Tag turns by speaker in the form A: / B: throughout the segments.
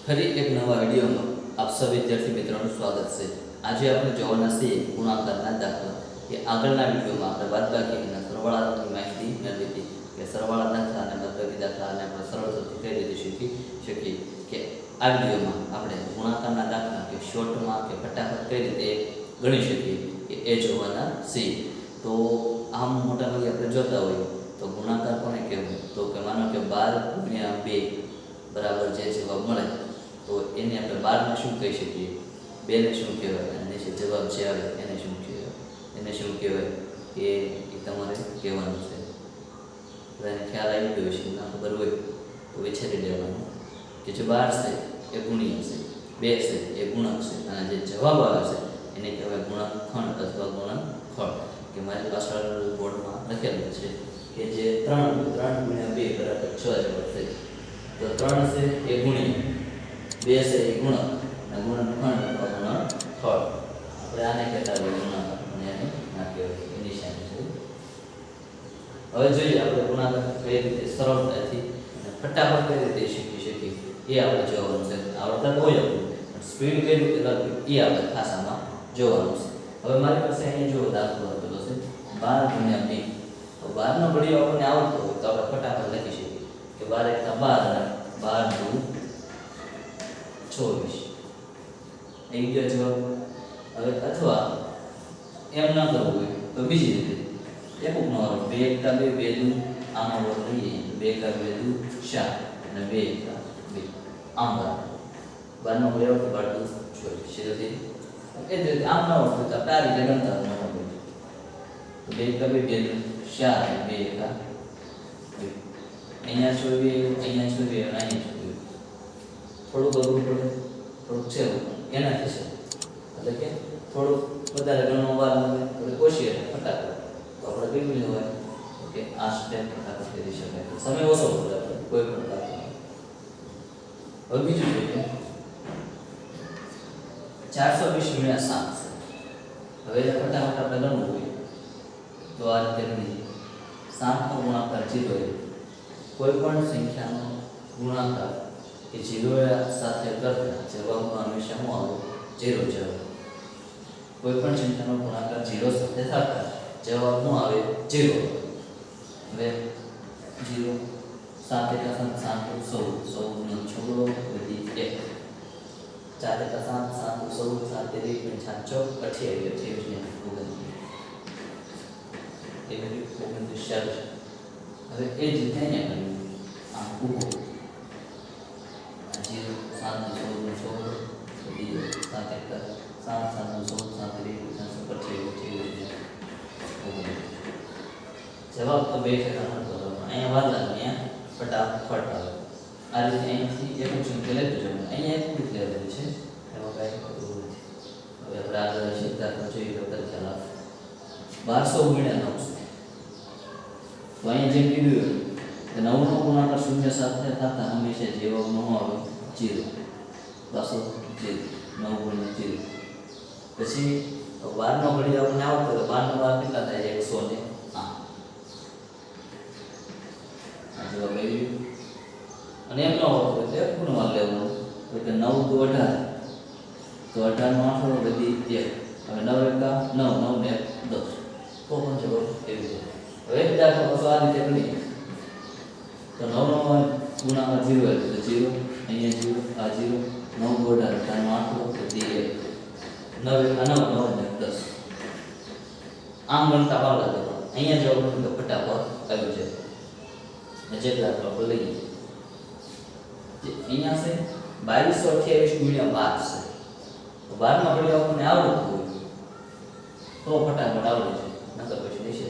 A: ફરી એક નવા વિડીયોમાં આપ સૌ વિદ્યાર્થી મિત્રોનું સ્વાગત છે. આજે આપણે જોવાના છીએ ગુણાકારના દાખલા. કે આગળના વિડીયોમાં આપણે બાદબાકીના સરવાળાની માહિતી મેળવી હતી કે સરવાળા દાખલા અને બાદબાકી દાખલાને આપણે સરળતાથી કઈ રીતે શીખી શકીએ કે આ વિડીયોમાં આપણે ગુણાકારના દાખલા કે શોર્ટમાં કે ફટાફટ કઈ રીતે ગણી શકીએ કે એ જોવાના છીએ. તો આમ મોટાભાગે આપણે જોતા હોઈએ તો ગુણાકાર કોને કહેવું? તો કે માનો કે બાર ગુણ્યા બે બરાબર જે જવાબ મળે તો એને આપણે બારને શું કહી શકીએ? બેને શું કહેવાય? અને જે જવાબ જે આવે, એને શું કહેવાય? એને શું કહેવાય? કે એ તમારે કહેવાનું છે. બધાને ખ્યાલ આવી ગયો છે ના ખબર હોય તો વિચારી લેવાનું કે જે બાર છે, એ ગુણ્ય છે. બે છે, એ ગુણક છે. અને જે જવાબ આવે છે, એને કહેવાય ગુણક ખંડ અથવા ગુણનફળ કે મારી પાછળ બોર્ડમાં લખેલું છે કે જે ત્રણ ત્રણ ગુણ્યા બે બરાબર છ જવાબ છે તો ત્રણ છે, એ ગુણ્ય. બે છે એ ગુણક. અને ગુણનખંડ ગુણક ફળ આપણે આને કહેતા હોય ગુણાકાર અને એને ના કહેવાય એ છે. હવે જોઈએ આપણે ગુણાકાર કઈ રીતે સરળતાથી અને ફટાફટ કઈ રીતે શીખી શકીએ. એ આપણે જોવાનું છે. આવડતા તો હોય આપણું પણ સ્પીડ કઈ રીતે લખવી એ આપણે ખાસામાં જોવાનું છે. હવે મારી પાસે અહીં જો દાખલો આપેલો છે. બાર ગુણ્યા બે. તો બારનો ઘડિયો આપણને આવડતો હોય તો આપણે ફટાફટ લખી શકીએ. કે બાર એકતા બાર બાર દુ ચોવીસ. આવી ગયો જવાબ? હવે અથવા એમ ના કરવું હોય તો બીજી રીતે. એકુક નો વારો બે એકતા, બે બે દુ આનો વર્ગ લઈએ. બે એકા બે દુ ચાર. અને બે એકા બે. આમ બાર બારનો તો બાર દુ સીધો થઈ એ જ રીતે આમ ના વર્ગ આપણે આ રીતે ગણતા બે એકા બે બે દુ ચાર અને બે એકા બે. અહીંયા છોડવી અહીંયા છોડવી અને અહીંયા થોડુંક અઘરું પડે, થોડુંક છે એનાથી છે. એટલે કે થોડુંક વધારે ઘણો વાર લાગે એટલે એટલે ફટાફટ તો આપણે કેવી હોય કે આ સ્ટેપ ફટાફટ કરી શકાય. સમય ઓછો પડે કોઈ પણ કામમાં હવે બીજું જોઈએ ચારસો વીસ ગુણ્યા સાત હવે ફટાફટ આપણે ગણવું હોય તો આ રીતે ગણી સાતનો ગુણાકાર જીરો કોઈ પણ સંખ્યાનો ગુણાકાર કે જીરો સાથે કરતા જવાબમાં હંમેશા હું આવે? જીરો જવાબ. કોઈ પણ સંખ્યાનો ગુણાકાર જીરો સાથે થતા જવાબ શું આવે? જીરો હવે જીરો સાત એકા સાત સાત સૌ સૌનો છોકરો બધી એક. ચાર એકા સાત સાત સૌ સાત એક સાત ચોક અઠ્યાવીસ ઓગણત્રીસ. એવી ઓગણત્રીસ ચાલુ છે. હવે એ જ રીતે અહીંયા કર્યું આમ ઊભો જીરો સાત ને ચૌદ ને ચૌદ બધી સાત એક સાત સાત ને ચૌદ સાત એક સાતસો અઠ્યાવીસ અઠ્યાવીસ જવાબ તો બે ટકા મળતો હતો પણ અહીંયા વાર લાગે અહીંયા ફટાફટ આવે આ રીતે અહીંથી એક સંખ્યા લેતું જવાનું અહીંયા એક રીત લેવાની છે એમાં કાંઈ ખોટું નથી હવે આપણે આગળ સિદ્ધાર્થમાં જોઈએ તો તરત ખ્યાલ આવે બારસો ગુણ્યા નવસો તો અહીંયા જેમ કીધું કે નવનો ગુણાકાર શૂન્ય સાથે થતા હંમેશા જવાબ નો આવે જીરો બસો જીરો નવ ગુણ્યા જીરો પછી બારનો ઘડી આપણને આવતો તો બારનો બાર કેટલા થાય એકસો ને આઠ અને એમ ન હોતો એટલે ગુણમાં લેવાનું કે નવ તો અઢાર. તો અઢારનો આંકડો બધી એક હવે નવ એકા નવ નવ ને દસ. પણ જવાબ એવી છે હવે એક દાખલો પાછો આ રીતે બની તો નવ નવ ગુણાકાર જીરો એટલે જીરો અહીંયા જીરો આ જીરો નવ અઢાર, અઢારનો આંકડો બધી એક નવ એકા નવ નવ ને દસ. આમ ગણતા લાગે અહીંયા જવાબ તો ફટાફટ. છે જે દાખલો આપણે લઈએ જે અહીંયા છે બાવીસો અઠ્યાવીસ ગુણ્યા બાર છે. તો બારમાં ઘડી આપણને આવડતું હોય. તો ફટાફટ આવડે છે. નકર પછી દેશે.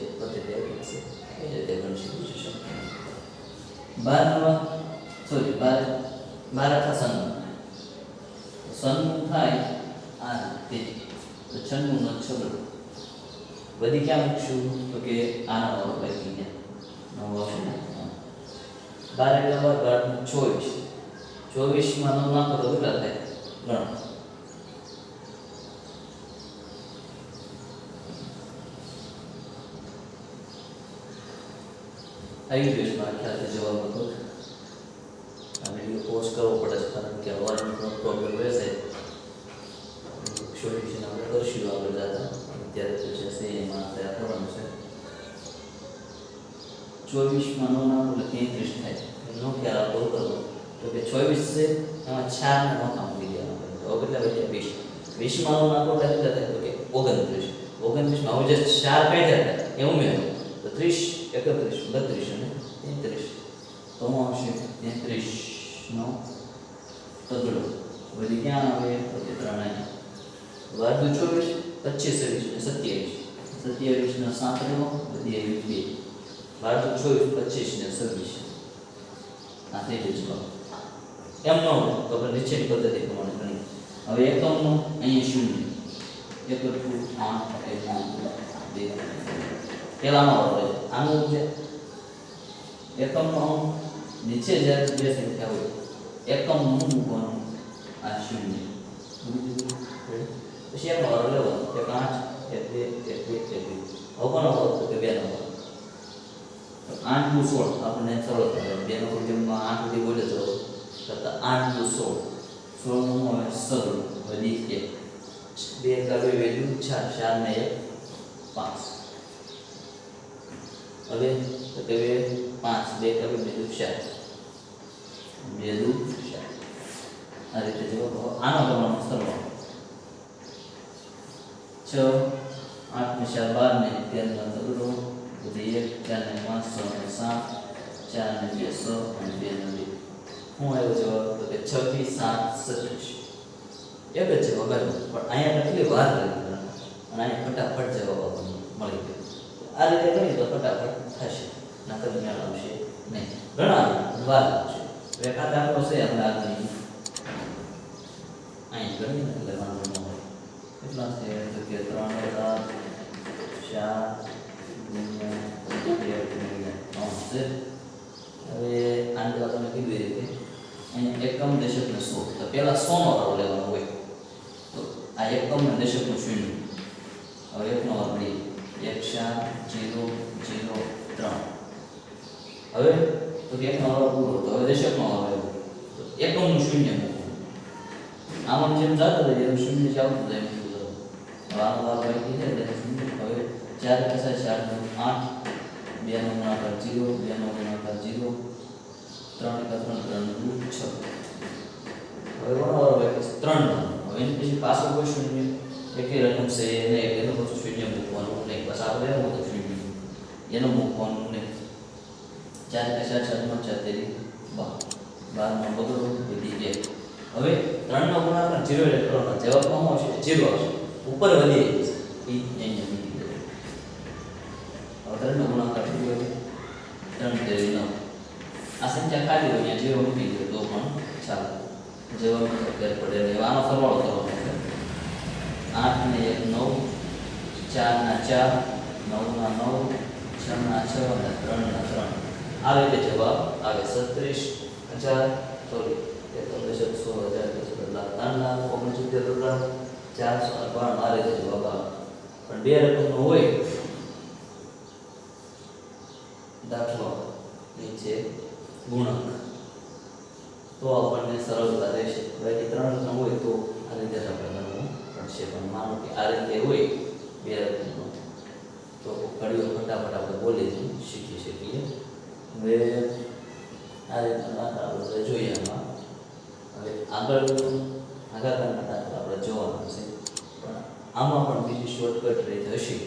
A: એ રીતે ગણશે બીજું શું બારમાં સોરી બાર બાર હતા સન્નું સન્નું થાય આ રીતે તો છન્નું નો છગડો. બધી ક્યાં મૂકશું? તો કે આના વાળો અહીંયા ગયા. નવ ને હા. બાર એટલે બાર બાર ચોવીસ ચોવીસમાં નો નાખો તો કેટલા થાય. ગણો. આવી ગયો છે મારા ખ્યાલથી જવાબ હતો. હવે વીડિયો પોસ્ટ કરવો પડે છે કારણ કે અવાજનો પ્રોબ્લેમ રહેશે. સોલ્યુશન આપણે કરશું આગળ જતા. અત્યારે તો છે એમાં તૈયાર કરવાનું છે. ચોવીસમાં નો નામ એટલે તેત્રીસ થાય નો ખ્યાલ આપણે કરવો તો કે ચોવીસ છે, એમાં ચાર ને નોખા મૂકી દેવાના તો કેટલા વધ્યા વીસ. વીસમાં નો નાખો એટલે કેટલા થાય? તો કે ઓગણત્રીસ. ઓગણત્રીસમાં હવે જે ચાર કાઢ્યા હતા એ ઉમેરો. તો ત્રીસ, એકત્રીસ, બત્રીસ અને તેત્રીસ. તો હું આવશે? તેત્રીસનો તગડો બધી ક્યાં આવે? તો કે ત્રણ અહીંયા વાર્દુ ચોવીસ, પચીસ સત્યાવીસ. સત્યાવીસના સાતનો બધી આવી વાર્દુ ચોવીસ પચીસ ને છવ્વીસ આ થઈ જશે એમ ન હોય તો આપણે નીચેની પદ્ધતિ પ્રમાણે ગણી હવે એકમનું અહીંયા શૂન્ય એક આઠ એક બે પેલાનો વાળો આનું છે એકમનો નીચે જ્યારે બે સંખ્યા હોય એકમનું મૂકવાનું આ શૂન્ય પછી વાળો લેવો એક આઠ એક બે એક બે એક બે હવે કોનો કે બે નો વાળો તો આઠ દુ સોળ આપણને સરળ થાય બેનો કુટુંબમાં આઠ સુધી બોલે તો કરતા આઠ દુ સોળ સોળનું હવે સરળ વધી એક બે કાવે વેલ્યુ ચાર ચાર ને એક, પાંચ. હવે તો કે બે પાંચ, બે કાવે બીજું ચાર. બે ચાર. આ રીતે જવાબ આનો કરવાનો સરળ છ, આઠ ને ચાર, બાર ને અગિયાર ને બધી એક પાંચ છ અને સાત ચાર ને બે સો અને બે ને બે શું આવ્યો જવાબ તો કે છવ્વીસ સાત સત્રીસ એક જ છે વગર પણ અહીંયા કેટલી વાર લાગી અને અહીંયા ફટાફટ જવાબ આપણને મળી ગયો. આ રીતે કરીએ તો ફટાફટ થશે. નકર મેળ આવશે નહીં. ઘણા વાર લાગશે તો દાખલો છે આપણે આગળની. અહીં ગણીએ ને એટલે વાંધો ન હોય. કેટલા છે? ત્રણ હજાર ચાર હવે આની વાત તમે કીધું રીતે. અહીંયા એકમ દશકને સો તો પહેલાં સોનો વાળો લેવાનો હોય. તો આ એકમ ને દશકનું હવે એકનો વાળો લઈએ એક ચાર, જીરો જીરો, ત્રણ. હવે તો કે એકનો વાળો તો હવે દશકનો વાળો આવ્યો. તો એકમનું શૂન્ય મૂકવું. આમાં જેમ જતો જાય એમ શૂન્ય જાય એમ હવે આનો વાળો એટલે હવે ચાર કસા ચાર આઠ બે નો ગુણાકાર જીરો બે નો ગુણાકાર જીરો, ત્રણ એકા ત્રણ ત્રણ દુ છ. હવે વારો ત્રણ હવે એની પછી પાછળ કોઈ શૂન્ય, એકેય રકમ છે એનું પછી શૂન્ય મૂકવાનું નહીં બસ આપણે એનું હતું શૂન્ય. એનું મૂકવાનું નહીં ચાર એકા ચાર ચાર ચાર તેરી બાર. બારમાં બગડો વધી એક હવે ત્રણનો ગુણાકાર જીરો કરવાનો જવાબમાં શું આવશે? જીરો આવશે. ઉપર વધી જાય છે એ અહીંયા મૂકી દે હવે ત્રણનો ગુણાકાર શું હોય તેરી નવ આ સંખ્યા ખાલી હોય અહીંયા જીરો મૂકી દે તો પણ ચાલે. જવાબમાં ફેર પડે. નહીં આનો સરવાળો કરવાનો છે. આઠ ને એક નવ ચાર ના ચાર નવ ના નવ છ ના છ અને ત્રણ ના ત્રણ. આ રીતે જવાબ આવે સત્રીસ હજાર સોરી એકમ દશક સો હજાર દસ લાખ ત્રણ લાખ ઓગણસિત્તેર લાખ ચારસો ને બાણું. આ રીતે જવાબ આવે. પણ બે રકમનો હોય દાખલો નીચે ગુણક. તો આપણને સરળતા રહેશે બાકી ત્રણ રત્ન હોય તો આ રીતે આપણે ગણવું પડશે. પણ માનો કે આ રીતે હોય, બે રત્નો તો ઘડીઓ ફટાફટ આપણે બોલી શીખી શકીએ. હવે આ રીતના આપણે જોઈએ એમાં હવે આગળ આગાતાના દાખલા આપણે જોવાના છે. પણ આમાં પણ બીજી શોર્ટકટ રીત હશે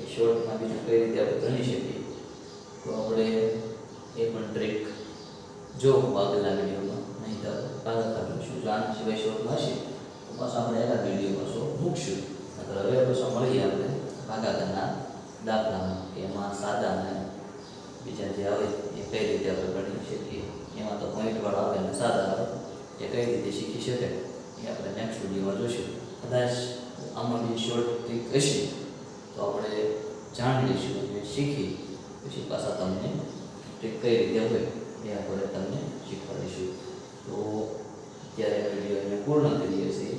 A: એ શોર્ટમાં બીજું કઈ રીતે આપણે ગણી શકીએ? તો આપણે એ પણ ટ્રીક જો આગળના વિડીયોમાં નહીં તો ભાગાકાર લઈશું જો આના સિવાય શોર્ટમાં હશે તો બસ આપણે એના વીડિયો પાછો મૂકશું નકર હવે પાછો મળીએ આપણે ભાગાકારના દાખલામાં કે એમાં સાદા અને બીજા જે આવે એ કઈ રીતે આપણે ગણી શકીએ એમાં તો પોઈન્ટવાળા આવે અને સાદા આવે એ કઈ રીતે શીખી શકે એ આપણે નેક્સ્ટ વિડીયોમાં જોઈશું કદાચ આમાં બી શોર્ટ ટ્રીક હશે તો આપણે જાણી લઈશું અને શીખી પછી પાછા તમને ટ્રીક કઈ રીતે હોય એ આપણે તમને શીખવાડીશું તો અત્યારે અમે પૂર્ણ કરીએ છીએ